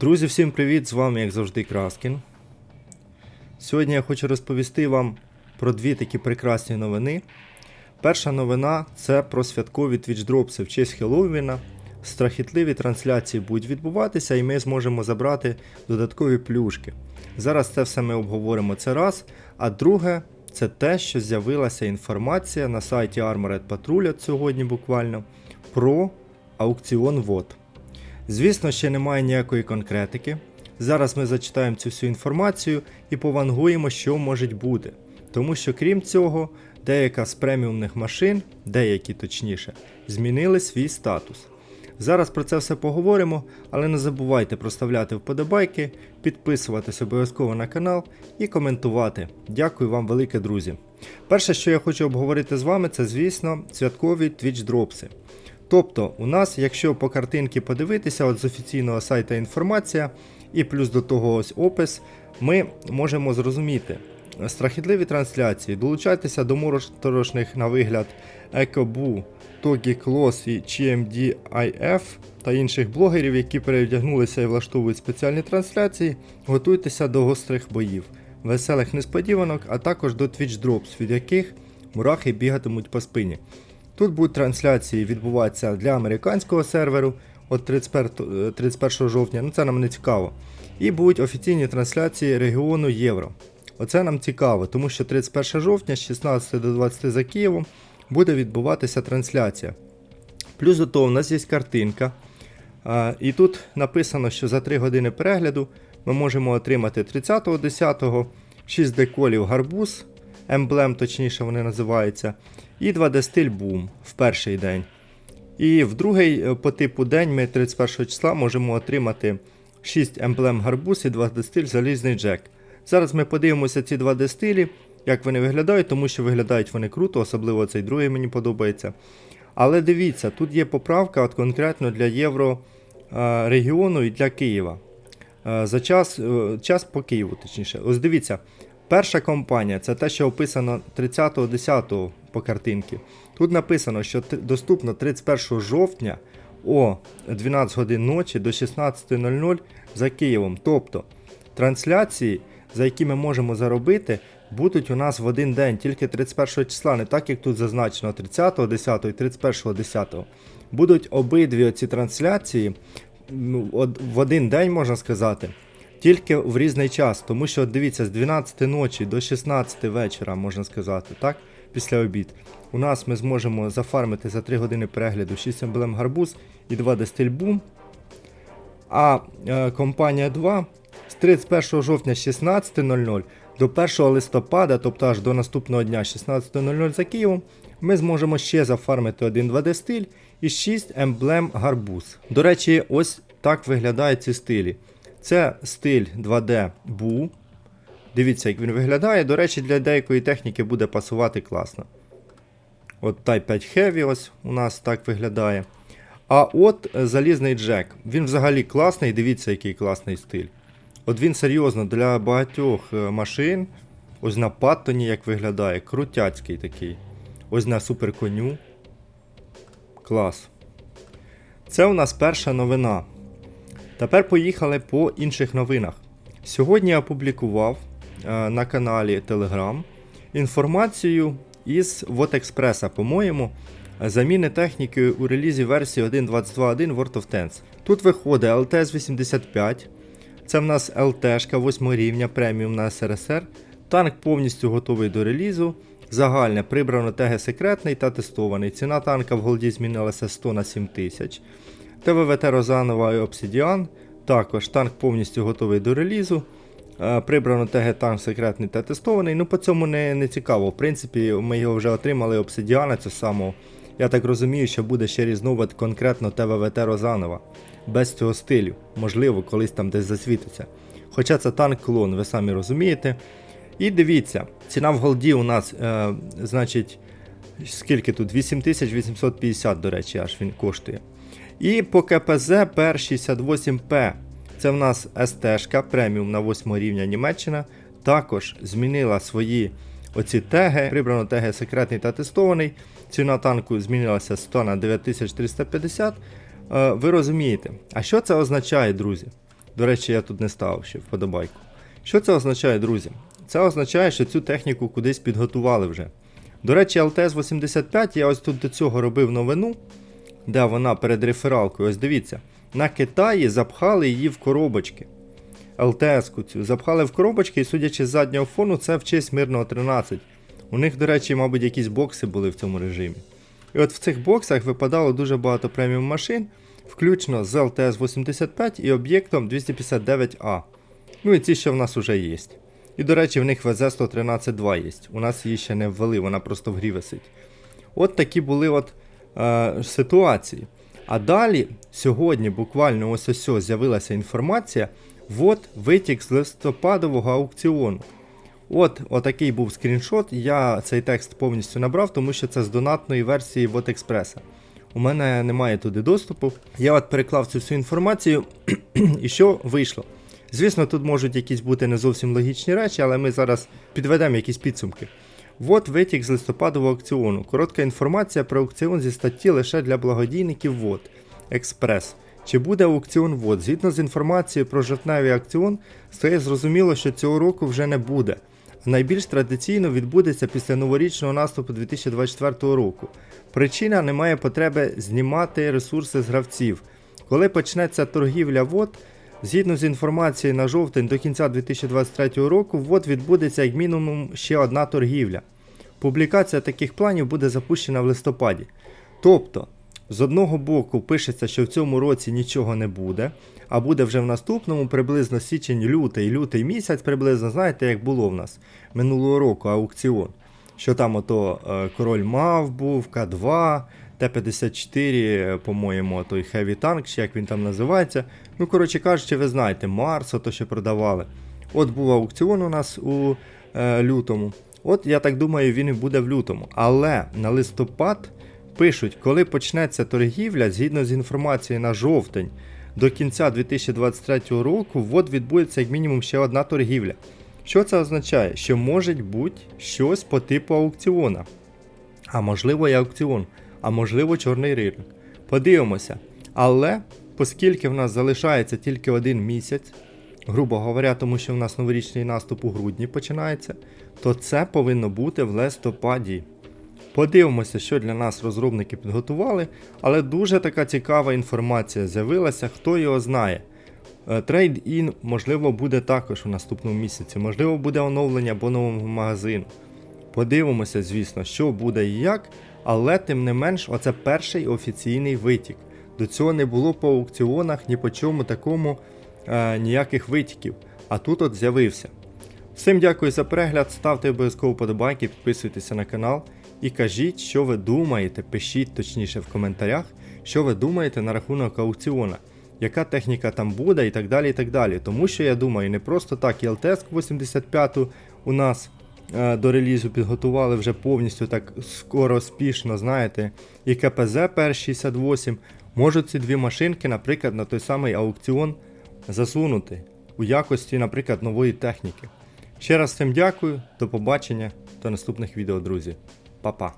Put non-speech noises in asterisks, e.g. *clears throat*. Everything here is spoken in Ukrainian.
Друзі, всім привіт! З вами, як завжди, Краскін. Сьогодні я хочу розповісти вам про дві такі прекрасні новини. Перша новина це про святкові твічдропси в честь Хеллоуіна. Страхітливі трансляції будуть відбуватися, і ми зможемо забрати додаткові плюшки. Зараз це все ми обговоримо це раз. А друге, це те, що з'явилася інформація на сайті Armored Patrol сьогодні буквально про аукціон ВОД. Звісно, ще немає ніякої конкретики. Зараз ми зачитаємо цю всю інформацію і повангуємо, що може бути. Тому що, крім цього, деяка з преміумних машин, деякі точніше, змінили свій статус. Зараз про це все поговоримо, але не забувайте проставляти вподобайки, підписуватись обов'язково на канал і коментувати. Дякую вам велике, друзі. Перше, що я хочу обговорити з вами, це, звісно, святкові Twitch дропси. Тобто, у нас, якщо по картинці подивитися, от з офіційного сайту інформація, і плюс до того ось опис, ми можемо зрозуміти. Страхітливі трансляції, долучайтеся до моторошних на вигляд Екобу, Клос і GMDIF та інших блогерів, які перевдягнулися і влаштовують спеціальні трансляції, готуйтеся до гострих боїв, веселих несподіванок, а також до Drops, від яких мурахи бігатимуть по спині. Тут будуть трансляції відбуватися для американського серверу от 31, е, 31 жовтня, ну це нам не цікаво. І будуть офіційні трансляції регіону Євро. Оце нам цікаво, тому що 31 жовтня з 16 до 20 за Києвом буде відбуватися трансляція. Плюс до того, у нас є картинка. І тут написано, що за 3 години перегляду ми можемо отримати 30.10 6 деколів гарбуз, емблем, точніше вони називаються, і 2D стиль бум в перший день. І в другий е, по типу день ми 31 числа можемо отримати 6 емблем гарбуз і 2D стиль залізний джек. Зараз ми подивимося ці 2D стилі, як вони виглядають, тому що виглядають вони круто, особливо цей другий мені подобається. Але дивіться, тут є поправка от конкретно для євро е, і для Києва. Е, За час, час по Києву, точніше. Ось дивіться, перша компанія це те, що описано 30.10 по картинці. Тут написано, що доступно 31 жовтня о 12 годин ночі до 16.00 за Києвом. Тобто трансляції, за які ми можемо заробити, будуть у нас в один день, тільки 31 числа, не так як тут зазначено 30, 10 і 31, 10. Будуть обидві ці трансляції ну, в один день, можна сказати. Тільки в різний час, тому що дивіться, з 12 ночі до 16 вечора, можна сказати, так? Після обід. У нас ми зможемо зафармити за 3 години перегляду 6 емблем гарбуз і 2 дестиль бум. А е, компанія 2 з 31 жовтня 16.00 до 1 листопада, тобто аж до наступного дня 16.00 за Києвом, ми зможемо ще зафармити один 2D стиль і 6 емблем гарбуз. До речі, ось так виглядають ці стилі. Це стиль 2D Бу. Дивіться, як він виглядає. До речі, для деякої техніки буде пасувати класно. От Type 5 Heavy ось у нас так виглядає. А от е, залізний джек. Він взагалі класний, дивіться, який класний стиль. От він серйозно для багатьох е, машин. Ось на Паттоні як виглядає. Крутяцький такий. Ось на суперконю. Клас. Це у нас перша новина. Тепер поїхали по інших новинах. Сьогодні я опублікував е, на каналі Telegram інформацію із WotExpress, по-моєму, заміни техніки у релізі версії 1.22.1 World of Tanks. Тут виходить LTS 85, це в нас ЛТшка 8 рівня преміум на СРСР. Танк повністю готовий до релізу. Загальне прибрано теги секретний та тестований. Ціна танка в голді змінилася 100 на 7000. ТВВТ Розанова і Обсидіан. Також танк повністю готовий до релізу. Е, Прибрано ТГ танк секретний та тестований. Ну по цьому не, не цікаво. В принципі, ми його вже отримали Обсидіана цього самого. Я так розумію, що буде ще різновид конкретно ТВВТ Розанова. Без цього стилю. Можливо, колись там десь засвітиться. Хоча це танк клон, ви самі розумієте. І дивіться, ціна в голді у нас, е, значить, скільки тут? 8850, до речі, аж він коштує. І по КПЗ PR68P. Це в нас СТ преміум на 8 рівня Німеччина. Також змінила свої оці теги. Прибрано теги секретний та тестований. Ціна танку змінилася з 100 на 9350. Е, Ви розумієте. А що це означає, друзі? До речі, я тут не ставив ще вподобайку. Що це означає, друзі? Це означає, що цю техніку кудись підготували вже. До речі, ЛТС-85 я ось тут до цього робив новину, де вона перед рефералкою. Ось дивіться, на Китаї запхали її в коробочки. ЛТС-ку цю запхали в коробочки, і судячи з заднього фону, це в честь мирного 13. У них, до речі, мабуть, якісь бокси були в цьому режимі. І от в цих боксах випадало дуже багато преміум машин, включно з ЛТС-85 і об'єктом 259А. Ну і ці ще в нас вже є. І, до речі, в них ВЗ-113-2 є. У нас її ще не ввели, вона просто в грі висить. От такі були от, е, ситуації. А далі, сьогодні, буквально ось ось ось з'явилася інформація. От витік з листопадового аукціону. От отакий був скріншот. Я цей текст повністю набрав, тому що це з донатної версії Вот Експреса. У мене немає туди доступу. Я от переклав цю всю інформацію, *clears throat* і що вийшло. Звісно, тут можуть якісь бути не зовсім логічні речі, але ми зараз підведемо якісь підсумки. Вот витік з листопадового аукціону. Коротка інформація про аукціон зі статті лише для благодійників ВОД Експрес. Чи буде аукціон ВОД? Згідно з інформацією про жовтневий аукціон, стає зрозуміло, що цього року вже не буде. Найбільш традиційно відбудеться після новорічного наступу 2024 року. Причина немає потреби знімати ресурси з гравців. Коли почнеться торгівля ВОД, згідно з інформацією на жовтень до кінця 2023 року, ВОД відбудеться як мінімум ще одна торгівля. Публікація таких планів буде запущена в листопаді. Тобто, з одного боку пишеться, що в цьому році нічого не буде, а буде вже в наступному приблизно січень-лютий, лютий місяць, приблизно, знаєте, як було в нас минулого року аукціон. Що там ото е, король мав був, К2, Т-54, по-моєму, той Heavy Tank, чи як він там називається. Ну, коротше кажучи, ви знаєте, Марс, ото що продавали. От був аукціон у нас у е, лютому. От я так думаю, він і буде в лютому. Але на листопад пишуть, коли почнеться торгівля, згідно з інформацією на жовтень, до кінця 2023 року, ввод відбудеться як мінімум ще одна торгівля. Що це означає? Що може бути щось по типу аукціона. А можливо і аукціон, а можливо чорний ринок. Подивимося. Але, оскільки в нас залишається тільки один місяць, грубо говоря, тому що в нас новорічний наступ у грудні починається, то це повинно бути в листопаді. Подивимося, що для нас розробники підготували, але дуже така цікава інформація з'явилася, хто його знає. Трейд-ін, можливо, буде також у наступному місяці, можливо, буде оновлення нового магазину. Подивимося, звісно, що буде і як, але тим не менш, оце перший офіційний витік. До цього не було по аукціонах ні по чому такому е, ніяких витіків. А тут от з'явився. Всім дякую за перегляд, ставте обов'язково подобайки, підписуйтеся на канал і кажіть, що ви думаєте, пишіть точніше в коментарях, що ви думаєте на рахунок аукціона, яка техніка там буде і так далі. і так далі. Тому що я думаю, не просто так і ЛТС 85 у нас до релізу підготували вже повністю так скоро спішно, знаєте, і КПЗ PR68. Можуть ці дві машинки, наприклад, на той самий аукціон засунути у якості, наприклад, нової техніки. Ще раз всім дякую, до побачення, до наступних відео, друзі. Па-па.